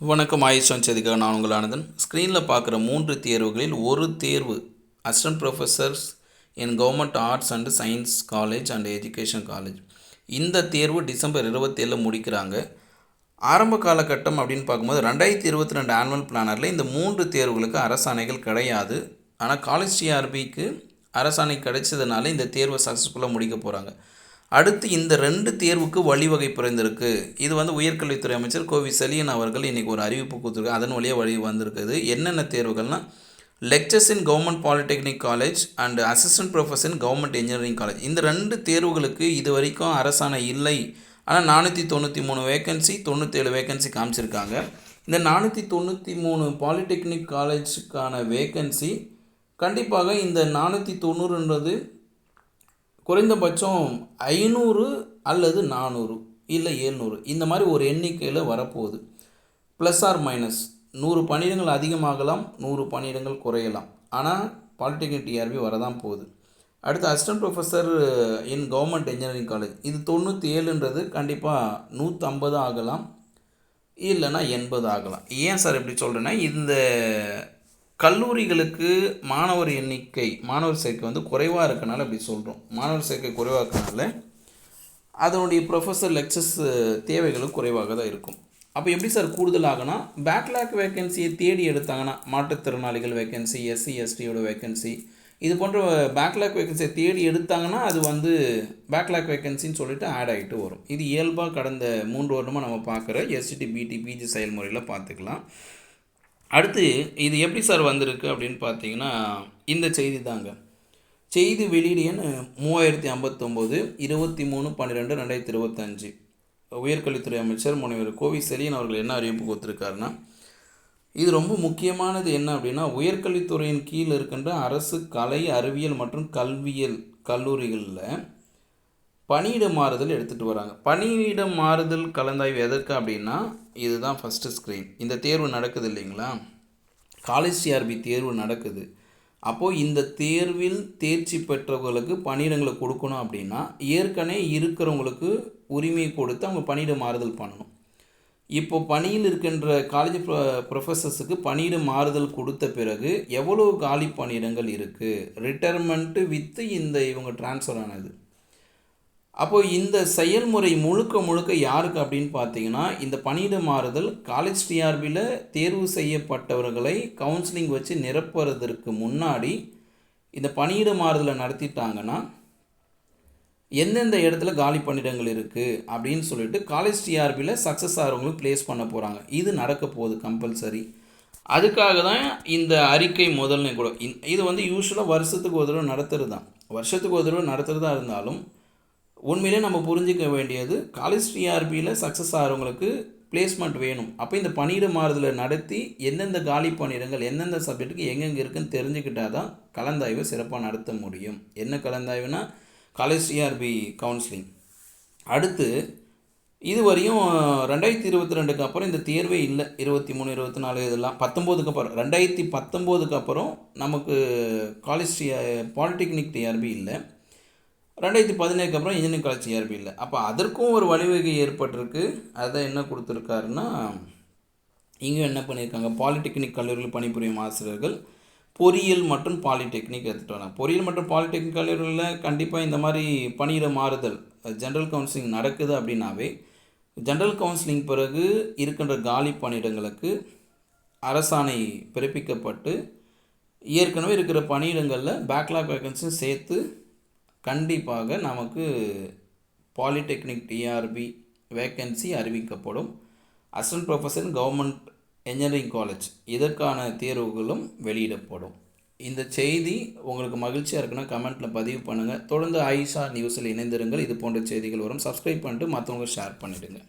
வணக்கம் ஆயுஷ் செய்திக்காக நான் உங்கள் ஆனந்தன். ஸ்க்ரீனில் பார்க்குற மூன்று தேர்வுகளில் ஒரு தேர்வு assistant professors in government arts and science college and education college இந்த தேர்வு டிசம்பர் இருபத்தேழில் முடிக்கிறாங்க. ஆரம்ப காலகட்டம் அப்படின்னு பார்க்கும்போது ரெண்டாயிரத்தி இருபத்தி ரெண்டு ஆனுவல் பிளானரில் இந்த மூன்று தேர்வுகளுக்கு அரசாணைகள் கிடையாது. ஆனால் காலேஜ் டிஆர்பிக்கு அரசாணை கிடைச்சதுனால இந்த தேர்வை சக்ஸஸ்ஃபுல்லாக முடிக்க போகிறாங்க அடுத்து இந்த ரெண்டு தேர்வுக்கு வழிவகை பிறந்திருக்கு இது வந்து உயர்கல்வித்துறை அமைச்சர் கோவி செலியன் அவர்கள் இன்றைக்கி ஒரு அறிவிப்பு கொடுத்துருக்கு. அதன் வழியாக வழி வந்திருக்குது. என்னென்ன தேர்வுகள்னால் lecturers in government polytechnic college and assistant professor in government engineering college இந்த ரெண்டு தேர்வுகளுக்கு இது வரைக்கும் அரசாணை இல்லை. ஆனால் நானூற்றி தொண்ணூற்றி மூணு வேகன்சி தொண்ணூற்றேழு வேகன்சி காமிச்சிருக்காங்க. இந்த நானூற்றி தொண்ணூற்றி மூணு பாலிடெக்னிக் காலேஜுக்கான வேகன்சி கண்டிப்பாக இந்த நானூற்றி தொண்ணூறுன்றது குறைந்தபட்சம் ஐநூறு அல்லது நானூறு இல்லை ஏழ்நூறு இந்த மாதிரி ஒரு எண்ணிக்கையில் வரப்போகுது. ப்ளஸ் ஆர் மைனஸ் நூறு பணியிடங்கள் அதிகமாகலாம் நூறு பணியிடங்கள் குறையலாம். ஆனால் பாலிடெக்னிக் டிஆர்பி வரதான் போகுது. அடுத்து assistant professor in government engineering college இது தொண்ணூற்றி ஏழுன்றது கண்டிப்பாக நூற்றம்பது ஆகலாம் இல்லைன்னா எண்பது ஆகலாம். ஏன் சார் இப்படி சொல்கிறேன்னா இந்த கல்லூரிகளுக்கு மாணவர் எண்ணிக்கை மாணவர் சேர்க்கை வந்து குறைவாக இருக்கனால அப்படி சொல்கிறோம் மாணவர் சேர்க்கை குறைவாக இருக்கனால அதனுடைய ப்ரொஃபஸர் லெக்சர்ஸ் தேவைகளும் குறைவாக தான் இருக்கும். அப்போ எப்படி சார் கூடுதலாகனா பேக்லாக் வேக்கன்சியை தேடி எடுத்தாங்கன்னா மாற்றுத்திறனாளிகள் வேக்கன்சி எஸ்சி எஸ்டியோட வேக்கன்சி இது போன்ற பேக்லாக் வேக்கன்சியை தேடி எடுத்தாங்கன்னா அது வந்து பேக்லாக் வேக்கன்சின்னு சொல்லிட்டு ஆட் ஆகிட்டு வரும். இது இயல்பாக கடந்த மூன்று வருடமாக நம்ம பார்க்குற எஸ்சிடி பிடி பிஜி செயல்முறையில் பார்த்துக்கலாம். அடுத்து இது எப்படி சார் வந்திருக்கு அப்படின்னு பார்த்தீங்கன்னா இந்த செய்தி தாங்க. செய்தி வெளியீடு எண் மூவாயிரத்தி ஐம்பத்தொம்போது இருபத்தி மூணு பன்னிரெண்டு ரெண்டாயிரத்தி இருபத்தஞ்சு. உயர்கல்வித்துறை அமைச்சர் முனைவர் கோவி செலியன் அவர்கள் என்ன அறிவிப்பு கொடுத்துருக்காருன்னா இது ரொம்ப முக்கியமானது என்ன அப்படின்னா உயர்கல்வித்துறையின் கீழ் இருக்கின்ற அரசு கலை அறிவியல் மற்றும் கல்வியல் கல்லூரிகளில் பணியிட மாறுதல் எடுத்துகிட்டு வராங்க. பணியிட மாறுதல் கலந்தாய்வு எதற்கு அப்படின்னா இதுதான் ஃபஸ்ட்டு ஸ்க்ரீன் இந்த தேர்வு நடக்குது இல்லைங்களா? காலேஜ் சிஆர்பி தேர்வு நடக்குது. அப்போது இந்த தேர்வில் தேர்ச்சி பெற்றவர்களுக்கு பணியிடங்களை கொடுக்கணும் அப்படின்னா ஏற்கனவே இருக்கிறவங்களுக்கு உரிமை கொடுத்து அவங்க பணியிட மாறுதல் பண்ணணும். இப்போ பணியில் இருக்கின்ற காலேஜ் ப்ரொ ப்ரொஃபஸர்ஸுக்கு பணியிட மாறுதல் கொடுத்த பிறகு எவ்வளோ காலி பணியிடங்கள் இருக்குது ரிட்டையர்மெண்ட்டு வித்து இந்த இவங்க ட்ரான்ஸ்ஃபர் ஆனது. அப்போது இந்த செயல்முறை முழுக்க முழுக்க யாருக்கு அப்படின்னு பார்த்தீங்கன்னா இந்த பணியிட மாறுதல் காலேஜ் டிஆர்பியில் தேர்வு செய்யப்பட்டவர்களை கவுன்சிலிங் வச்சு நிரப்புறதற்கு முன்னாடி இந்த பணியிட மாறுதலை நடத்திட்டாங்கன்னா எந்தெந்த இடத்துல காலி பணியிடங்கள் இருக்குது அப்படின்னு சொல்லிட்டு காலேஜ் டிஆர்பியில் சக்ஸஸ் ஆகிறவங்களுக்கு ப்ளேஸ் பண்ண போகிறாங்க இது நடக்க போகுது கம்பல்சரி அதுக்காக தான் இந்த அறிக்கை முதல்னு கூட. இது வந்து யூஸ்வலாக வருஷத்துக்கு ஒரு தடவை நடத்துறது தான் வருஷத்துக்கு ஒரு தடவை நடத்துகிறதா இருந்தாலும் உண்மையிலே நம்ம புரிஞ்சிக்க வேண்டியது காலேஜ் டிஆர்பியில் சக்ஸஸ் ஆகிறவங்களுக்கு பிளேஸ்மெண்ட் வேணும். அப்போ இந்த பணியிட மாறுதலை நடத்தி எந்தெந்த காலி பணியிடங்கள் எந்தெந்த சப்ஜெக்ட்டுக்கு எங்கெங்கே இருக்குன்னு தெரிஞ்சுக்கிட்டால் தான் கலந்தாய்வை சிறப்பாக நடத்த முடியும். என்ன கலந்தாய்வுனா காலேஜ் டிஆர்பி கவுன்சிலிங் அடுத்து இதுவரையும் ரெண்டாயிரத்தி இருபத்தி ரெண்டுக்கு அப்புறம் இந்த தேர்வே இல்லை. இருபத்தி மூணு இருபத்தி நாலு இதெல்லாம். பத்தொம்போதுக்கு அப்புறம் ரெண்டாயிரத்தி பத்தொம்போதுக்கு அப்புறம் நமக்கு காலேஜ் பாலிடெக்னிக் டிஆர்பி இல்லை. ரெண்டாயிரத்தி பதினேழுக்கு அப்புறம் இன்ஜினியரிங் காலேஜ் டிஆர்பி இல்லை. அப்போ அதற்கும் ஒரு வழிவகை ஏற்பட்டிருக்கு. அதை என்ன கொடுத்துருக்காருன்னா இங்கே என்ன பண்ணியிருக்காங்க பாலிடெக்னிக் கல்லூரியில் பணிபுரியும் ஆசிரியர்கள் பொறியியல் மற்றும் பாலிடெக்னிக் எடுத்துகிட்டு வராங்க. பொறியியல் மற்றும் பாலிடெக்னிக் கல்லூரிகளில் கண்டிப்பாக இந்த மாதிரி பணியிட மாறுதல் ஜென்ரல் கவுன்சிலிங் நடக்குது அப்படின்னாவே ஜென்ரல் கவுன்சிலிங் பிறகு இருக்கின்ற காலி பணியிடங்களுக்கு அரசாணை பிறப்பிக்கப்பட்டு ஏற்கனவே இருக்கிற பணியிடங்களில் பேக்லாக் வேகன்சியும் சேர்த்து கண்டிப்பாக நமக்கு பாலிடெக்னிக் டிஆர்பி வேக்கன்சி அறிவிக்கப்படும். Assistant professor government engineering college. இதற்கான தேர்வுகளும் வெளியிடப்படும். இந்த செய்தி உங்களுக்கு மகிழ்ச்சியாக இருக்குன்னா கமெண்ட்டில் பதிவு பண்ணுங்கள் தொடர்ந்து ஐஷா நியூஸில் இணைந்திருங்கள். இது போன்ற செய்திகள் வரும். சப்ஸ்கிரைப் பண்ணிட்டு மற்றவங்க ஷேர் பண்ணிவிடுங்க